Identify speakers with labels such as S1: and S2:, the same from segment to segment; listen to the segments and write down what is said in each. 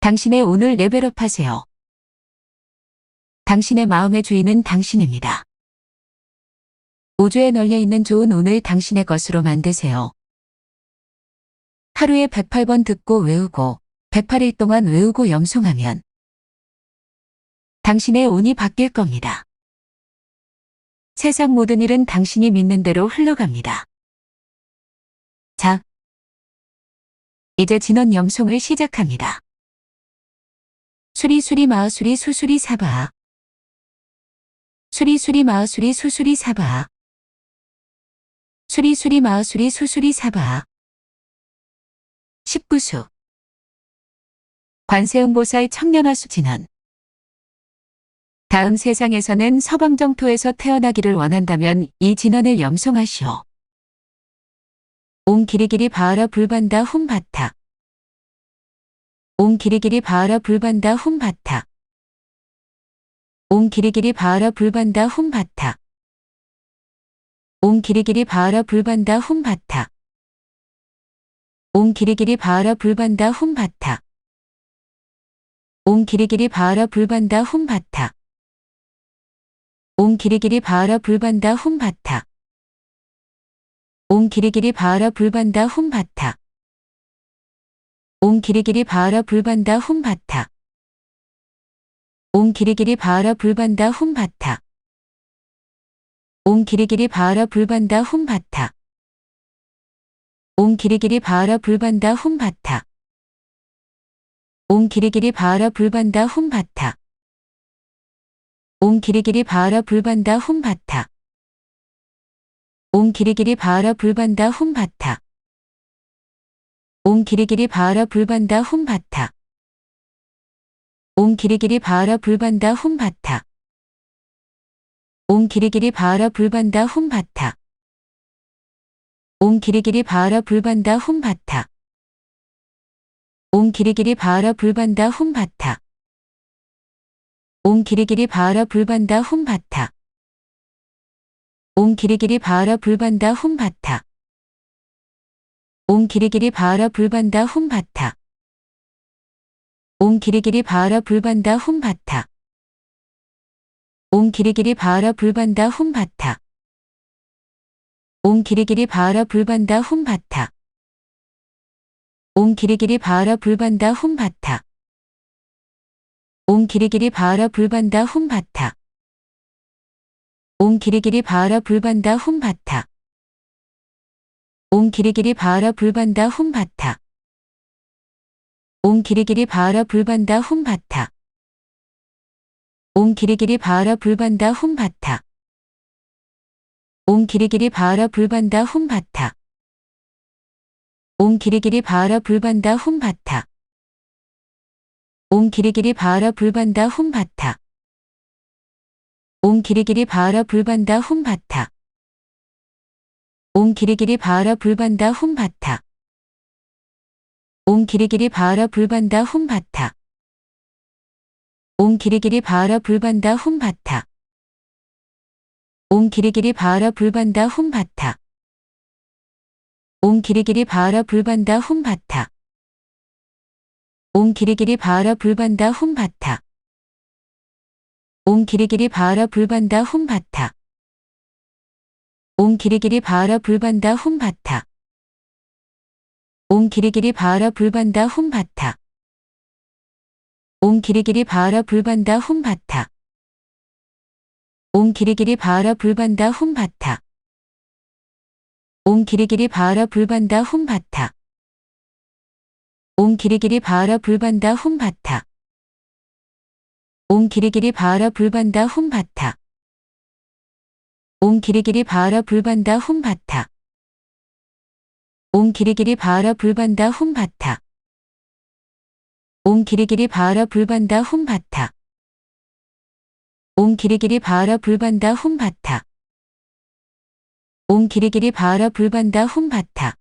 S1: 당신의 오늘 레벨업 하세요. 당신의 마음의 주인은 당신입니다. 우주에 널려 있는 좋은 오늘 당신의 것으로 만드세요. 하루에 108번 듣고 외우고 108일 동안 외우고 염송하면 당신의 운이 바뀔 겁니다. 세상 모든 일은 당신이 믿는 대로 흘러갑니다. 자, 이제 진원 염송을 시작합니다. 수리수리 마수리 수수리 사바. 수리수리 마수리 수수리 사바. 수리수리 마수리 수수리 사바. 19수. 관세음보살 청년화수 진원 다음 세상에서는 서방정토에서 태어나기를 원한다면 이 진원을 염송하시오. 온 기리기리 바하라 불반다 훔바타 온 기리기리 바하라 불반다 훔 바타. 온 기리기리 바하라 불반다 훔 바타. 온 기리기리 바하라 불반다 훔 바타. 온 기리기리 바하라 불반다 훔 바타. 온 기리기리 바하라 불반다 훔 바타. 온 기리기리 바하라 불반다 훔 바타. 온 기리기리 바하라 불반다 훔 바타 온 기리기리 바하라 불반다 훔 바타. 온 기리기리 바하라 불반다 훔 바타. 온 기리기리 바하라 불반다 훔 바타. 온 기리기리 바하라 불반다 훔 바타. 온 기리기리 바하라 불반다 훔 바타. 온 기리기리 바하라 불반다 훔 바타. 온 기리기리 바하라 불반다 훔 바타 온 기리기리 바하라 불반다 훔 바타 온 기리기리 바하라 불반다 훔 바타 온 기리기리 바하라 불반다 훔 바타 온 기리기리 바하라 불반다 훔 바타 온 기리기리 바하라 불반다 훔 바타 온 기리기리 바하라 불반다 훔 바타 온 기리기리 바하라 불반다 훔 바타 온 기리기리 바하라 불반다 훔 바타. 온 기리기리 바하라 불반다 훔 바타. 온 기리기리 바하라 불반다 훔 바타. 온 기리기리 바하라 불반다 훔 바타. 온 기리기리 바하라 불반다 훔 바타. 온 기리기리 바하라 불반다 훔 바타. 온 기리기리 바하라 불반다 훔 바타 온 기리기리 바하라 불반다 훔 바타. 온 기리기리 바하라 불반다 훔 바타. 온 기리기리 바하라 불반다 훔 바타. 온 기리기리 바하라 불반다 훔 바타. 온 기리기리 바하라 불반다 훔 바타. 온 기리기리 바하라 불반다 훔 바타. 온 기리기리 바하라 불반다 훔 바타 온 기리기리 바하라 불반다 훔 바타 온 기리기리 바하라 불반다 훔 바타 온 기리기리 바하라 불반다 훔 바타 온 기리기리 바하라 불반다 훔 바타 온 기리기리 바하라 불반다 훔 바타 온 기리기리 바하라 불반다 훔 바타 온 기리기리 바하라 불반다 훔 바타 온 기리기리 바하라 불반다 훔 바타. 온 기리기리 바하라 불반다 훔 바타. 온 기리기리 바하라 불반다 훔 바타. 온 기리기리 바하라 불반다 훔 바타. 온 기리기리 바하라 불반다 훔 바타. 온 기리기리 바하라 불반다 훔 바타. 온 기리기리 바하라 불반다 훔 바타 온 기리기리 바하라 불반다 훔 바타. 온 기리기리 바하라 불반다 훔 바타. 온 기리기리 바하라 불반다 훔 바타. 온 기리기리 바하라 불반다 훔 바타. 온 기리기리 바하라 불반다 훔 바타.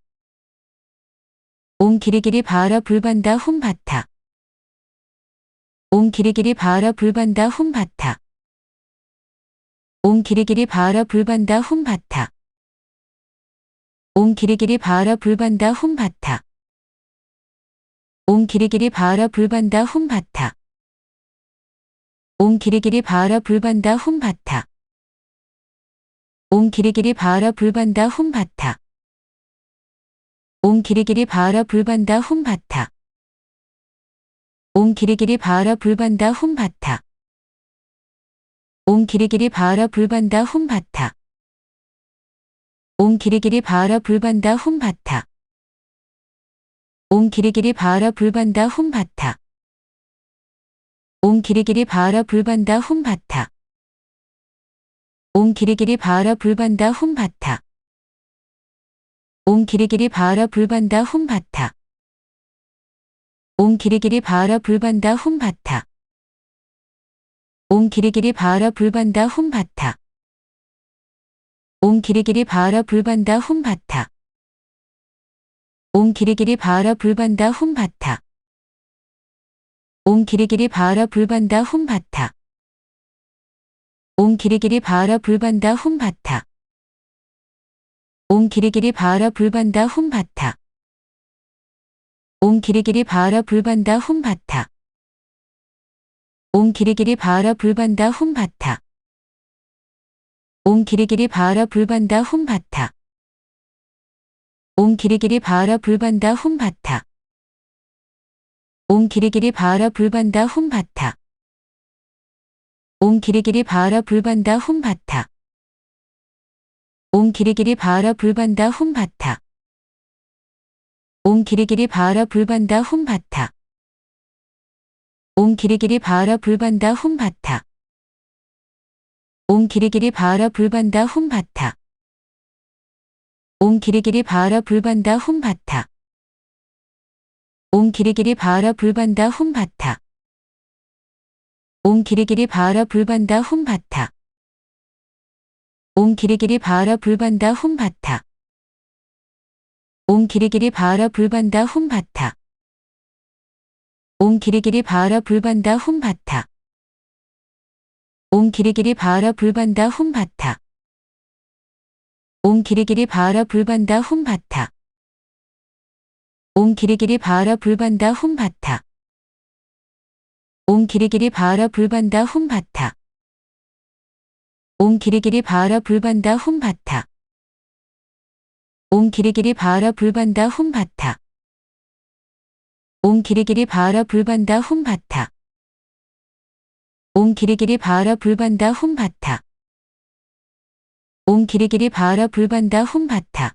S1: 온 기리기리 바하라 불반다 훔 바타. 온 기리기리 바하라 불반다 훔 바타 옴 길이길이 바하라 불반다 훔 바타. 옴 길이길이 바하라 불반다 훔 바타. 옴 길이길이 바하라 불반다 훔 바타. 옴 길이길이 바하라 불반다 훔 바타. 옴 길이길이 바하라 불반다 훔 바타. 옴 길이길이 바하라 불반다 훔 바타. 옴 길이길이 바하라 불반다 훔 바타. 옹 기리기리 바하라 불반다 훔 바타. 온 길이길이 바하라 불반다 훔 바타. 온 길이길이 바하라 불반다 훔 바타. 온 길이길이 바하라 불반다 훔 바타. 온 길이길이 바하라 불반다 훔 바타. 온 길이길이 바하라 불반다 훔 바타. 온 길이길이 바하라 불반다 훔 바타. 온 기리기리 바라 불반다 홈바타. 온 기리기리 바라 불반다 홈바타. 온 기리기리 바라 불반다 홈바타. 온 기리기리 바라 불반다 홈바타. 온 기리기리 바라 불반다 홈바타. 온 기리기리 바라 불반다 홈바타. 온 기리기리 바라 불반다 홈바타. 옴 기리기리 바하라 불반다 훔 바타. 옴 길이길이 바하라 불반다 훔 바타. 옴 길이길이 바하라 불반다 훔 바타. 옴 길이길이 바하라 불반다 훔 바타. 옴 길이길이 바하라 불반다 훔 바타. 옴 길이길이 바하라 불반다 훔 바타. 옴 길이길이 바하라 불반다 훔 바타. 옴 길이길이 바하라 불반다 훔 바타. 옴 길이길이 바하라 불반다 훔 바타. 옴 길이길이 바하라 불반다 훔 바타. 옴 길이길이 바하라 불반다 훔 바타. 옴 길이길이 바하라 불반다 훔 바타. 옴 길이길이 바하라 불반다 훔 바타. 옴 길이길이 바하라 불반다 훔 바타. 옹기리 길이 바하라 불반다 훔 바타. 옴 길이길이 바하라 불반다 훔 바타. 옴 길이길이 바하라 불반다 훔 바타. 옴 길이길이 바하라 불반다 훔 바타. 옴 길이길이 바하라 불반다 훔 바타. 옴 길이길이 바하라 불반다 훔 바타. 옴 길이길이 바하라 불반다 훔 바타. 옹기리 길이 바하라 불반다 훔 바타. 옴 길이길이 바하라 불반다 훔 바타. 옴 길이길이 바하라 불반다 훔 바타.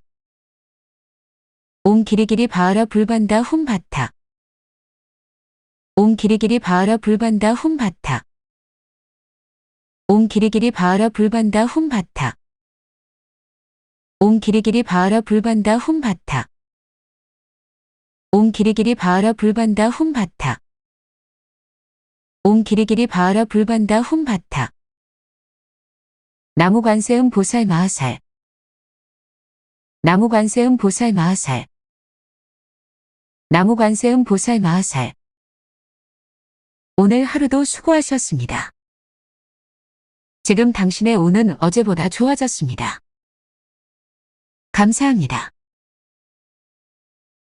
S1: 옴 길이길이 바하라 불반다 훔 바타. 옴 길이길이 바하라 불반다 훔 바타. 옴 길이길이 바하라 불반다 훔 바타. 옴 길이길이 바하라 불반다 훔 바타. 온 기리기리 바라 불반다 홈바타. 온 기리기리 바라 불반다 홈바타. 나무 관세음 보살 마하살. 나무 관세음 보살 마하살. 나무 관세음 보살 마하살. 오늘 하루도 수고하셨습니다. 지금 당신의 오는 어제보다 좋아졌습니다. 감사합니다.